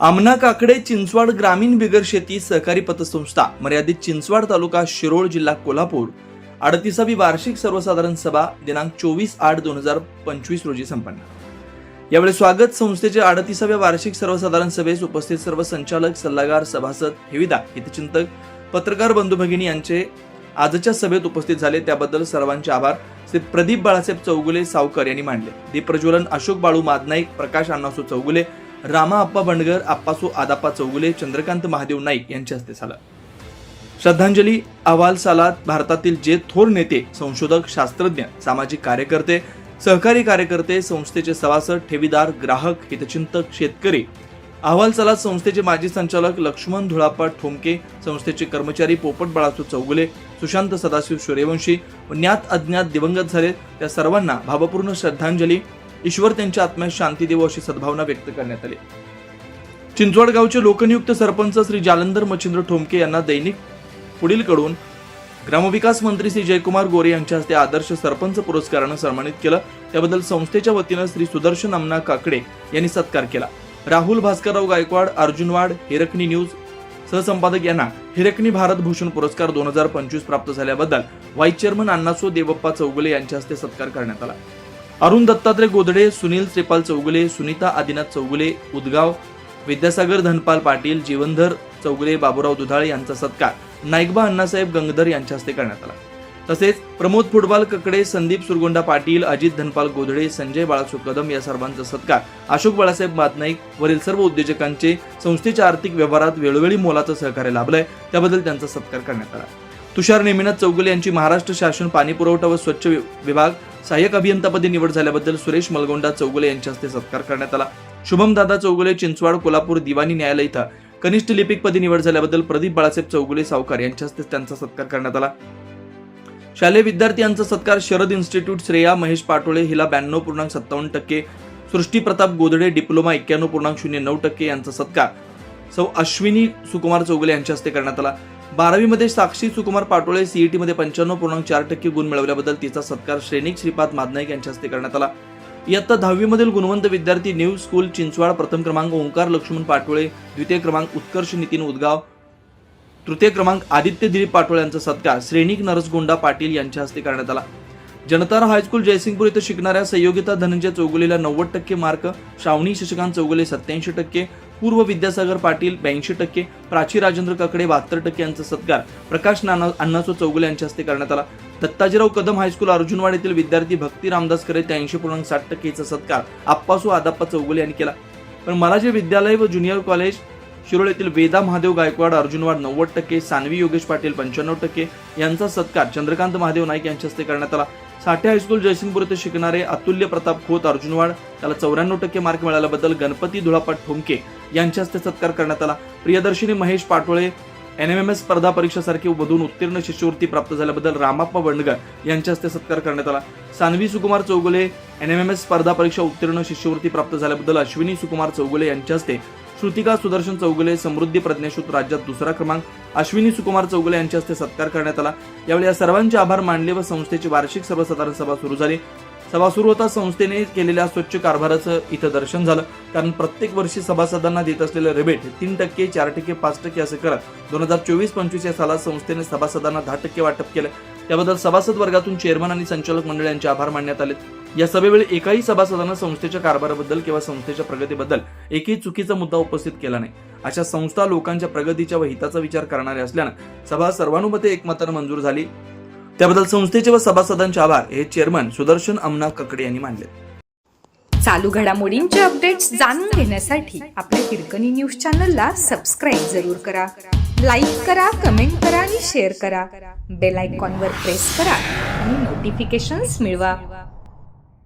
आमना काकडे चिंचवाड ग्रामीण बिगर शेती सहकारी पतसंस्था मर्यादित चिंचवाड तालुका शिरोळ जिल्हा कोल्हापूर अडतीसावी वार्षिक सर्वसाधारण सभा दिनांक चोवीस आठ दोन हजार पंचवीस रोजी संपन्न. यावेळी स्वागत संस्थेच्या अडतीसाव्या वार्षिक सर्वसाधारण सभेस उपस्थित सर्व संचालक सल्लागार सभासद हेविदा हितचिंतक पत्रकार बंधू भगिनी यांचे आजच्या सभेत उपस्थित झाले. त्याबद्दल सर्वांचे आभार. श्री प्रदीप बाळासाहेब चौगुले सावकर यांनी मांडले. दीप प्रज्वलन अशोक बाळू मादनाईक प्रकाश अण्णासू चौगुले रामा आप्पा बंडगर आप्पासू आदाप्पा चौगुले चंद्रकांत महादेव नाईक यांच्या हस्ते झालं. श्रद्धांजली अहवाल सालात भारतातील जे थोर नेते संशोधक शास्त्रज्ञ सामाजिक कार्यकर्ते सहकारी कार्यकर्ते संस्थेचे सभासद ठेवीदार ग्राहक हितचिंतक शेतकरी अहवाल सालात संस्थेचे माजी संचालक लक्ष्मण धुळाप्पा ठोमके संस्थेचे कर्मचारी पोपट बाळासू चौगुले सुशांत सदाशिव सूर्यवंशी व ज्ञात अज्ञात दिवंगत झाले त्या सर्वांना भावपूर्ण श्रद्धांजली. ईश्वर त्यांच्या आत्म्यास शांती देवो अशी सद्भावना व्यक्त करण्यात आली. चिंचवड गावचे लोकनियुक्त सरपंच श्री जालंधर मच्छिंद्र ठोमके यांना दैनिक पुढीलकडून ग्रामविकास मंत्री श्री जयकुमार गोरे यांच्या हस्ते आदर्श सरपंच पुरस्कारानं सन्मानित केलं. त्याबद्दल संस्थेच्या वतीनं श्री सुदर्शन अम्ना काकडे यांनी सत्कार केला. राहुल भास्करराव गायकवाड अर्जुनवाड हिरकणी न्यूज सहसंपादक यांना हिरकणी भारत भूषण पुरस्कार दोन हजार पंचवीस प्राप्त झाल्याबद्दल व्हाईस चेअरमन अण्णासो देवप्पा चौगुले यांच्या हस्ते सत्कार करण्यात आला. अरुण दत्तात्रय गोदडे सुनील श्रीपाल चौगुले सुनीता आदिनाथ चौगुले उदगाव विद्यासागर धनपाल पाटील जीवनधर चौगुले बाबूराव दुधाळे यांचा सत्कार नाईकबा अण्णासाहेब गंगधर यांच्या हस्ते करण्यात आला. तसेच प्रमोद फुटबॉल ककडे संदीप सुरगोंडा पाटील अजित धनपाल गोधडे संजय बाळासो कदम या सर्वांचा सत्कार अशोक बाळासाहेब मातनाईक वरील सर्व उद्योजकांचे संस्थेच्या आर्थिक व्यवहारात वेळोवेळी मोलाचं सहकार्य लाभलंय त्याबद्दल त्यांचा सत्कार करण्यात आला. तुषार नेमिनाथ चौगुले यांची महाराष्ट्र शासन पाणी पुरवठा व स्वच्छ विभाग सहाय्यक अभियंतापदी निवड झाल्याबद्दल सुरेश मलगोंडा चौगुले यांच्या हस्ते सत्कार करण्यात आला. शुभम दादा चौगुले चिंचवाड कोल्हापूर दिवाणी न्यायालय इथं कनिष्ठ लिपिक पदी निवड झाल्याबद्दल प्रदीप बाळासाहेब चौगुले सावकार यांच्या हस्ते त्यांचा सत्कार करण्यात आला. शालेय विद्यार्थी यांचा सत्कार शरद इन्स्टिट्यूट श्रेया महेश पाटोळे हिला ब्याण्णव पूर्णांक सत्तावन्न टक्के सृष्टी प्रताप गोदडे डिप्लोमा एक्क्याण्णव पूर्णांक शून्य नऊ टक्के यांचा सत्कार सौ अश्विनी सुकुमार चौगुले यांच्या हस्ते करण्यात आला. बारावीमध्ये साक्षी सुकुमार पाटोळे सीईटीमध्ये पंच्याण्णव पूर्णांक चार टक्के गुण मिळवल्याबद्दल तिचा सत्कार श्रेणिक श्रीपाद मादनाईक यांच्या हस्ते करण्यात आला. इयत्ता दहावीमधील गुणवंत विद्यार्थी न्यू स्कूल चिंचवाड प्रथम क्रमांक ओंकार लक्ष्मण पाटोळे द्वितीय क्रमांक उत्कर्ष नितीन उदगाव तृतीय क्रमांक आदित्य दिलीप पाटोळे यांचा सत्कार श्रेणिक नरसगोंडा पाटील यांच्या हस्ते करण्यात आला. जनतारा हायस्कूल जयसिंगपूर इथं शिकणाऱ्या संयोगिता धनंजय चौगुलेला नव्वद टक्के मार्क श्रावणी शशिकांत चौगुले सत्याऐंशी टक्के पूर्व विद्यासागर पाटील ब्याऐंशी टक्के प्राची राजेंद्र काकडे बहात्तर टक्के यांचा सत्कार प्रकाश नाना अण्णासो चौगुले यांच्या हस्ते करण्यात आला. दत्ताजीराव कदम हायस्कूल अर्जुनवाड येथील विद्यार्थी भक्ती रामदास करे त्याऐंशी पूर्णांक साठ टक्केचा सत्कार आप्पासू आदाप्पा चौगुले यांनी केला. पण मला जे विद्यालय व ज्युनियर कॉलेज शिरोळ येथील वेदा महादेव गायकवाड अर्जुनवाड नव्वद टक्के सानवी योगेश पाटील पंच्याण्णव टक्के यांचा सत्कार चंद्रकांत महादेव नाईक यांच्या हस्ते करण्यात आला. साठे हायस्कूल जयसिंगपूर येथे शिकणारे अतुल्य प्रताप खोत अर्जुनवाड त्याला चौऱ्याण्णव टक्के मार्क मिळाल्याबद्दल गणपती धुळापाट ठोमके यांच्या हस्ते सत्कार करण्यात आला. Priyadarshini Mahesh Patole N M M S स्पर्धा परीक्षासारखी मधून उत्तीर्ण शिष्यवृत्ती प्राप्त झाल्याबद्दल रामाप्पा बंडगर यांच्या हस्ते सत्कार करण्यात आला. Sanvi Sukumar Chougule N M M S स्पर्धा परीक्षा उत्तीर्ण शिष्यवृत्ती प्राप्त झाल्याबद्दल अश्विनी सुकुमार चौगुले यांच्या हस्ते श्रुतिका सुदर्शन चौगुले समृद्धी प्रज्ञाशूत राज्यात दुसरा क्रमांक अश्विनी सुकुमार चौगुले यांच्या हस्ते सत्कार करण्यात आला. यावेळी या सर्वांचे आभार मानले व संस्थेची वार्षिक सर्वसाधारण सभा सुरू झाली. सभा सुरू होता संस्थेने केलेल्या स्वच्छ कारभाराचं इथं दर्शन झालं. कारण प्रत्येक वर्षी सभासदांना देत असलेलं रिबेट तीन टक्के चार टक्के पाच टक्के असं करत दोन हजार चोवीस पंचवीस या सालात संस्थेने सभासदांना दहा टक्के वाटप केलं. त्याबद्दल सभासद वर्गातून चेअरमन आणि संचालक मंडळ यांचे आभार मानण्यात आले. या सभेवेळी एकाही सभासदानं संस्थेच्या कारभाराबद्दल किंवा संस्थेच्या प्रगतीबद्दल एकही चुकीचा मुद्दा उपस्थित केला नाही. अशा संस्था लोकांच्या प्रगतीच्या व हिताचा विचार करणाऱ्या असल्यानं सभा सर्वानुमते एकमतानं मंजूर झाली. त्याबद्दल संस्थेचे व सभासदांचे आभार हे चेअरमन सुदर्शन अमना ककडे यांनी मानले. चालू घडामोडींचे अपडेट्स जाणून घेण्यासाठी आपल्या हिरकणी न्यूज चॅनलला सबस्क्राईब जरूर करा. लाईक करा कमेंट करा आणि शेअर करा. बेल आयकॉनवर प्रेस करा आणि नोटिफिकेशन्स मिळवा.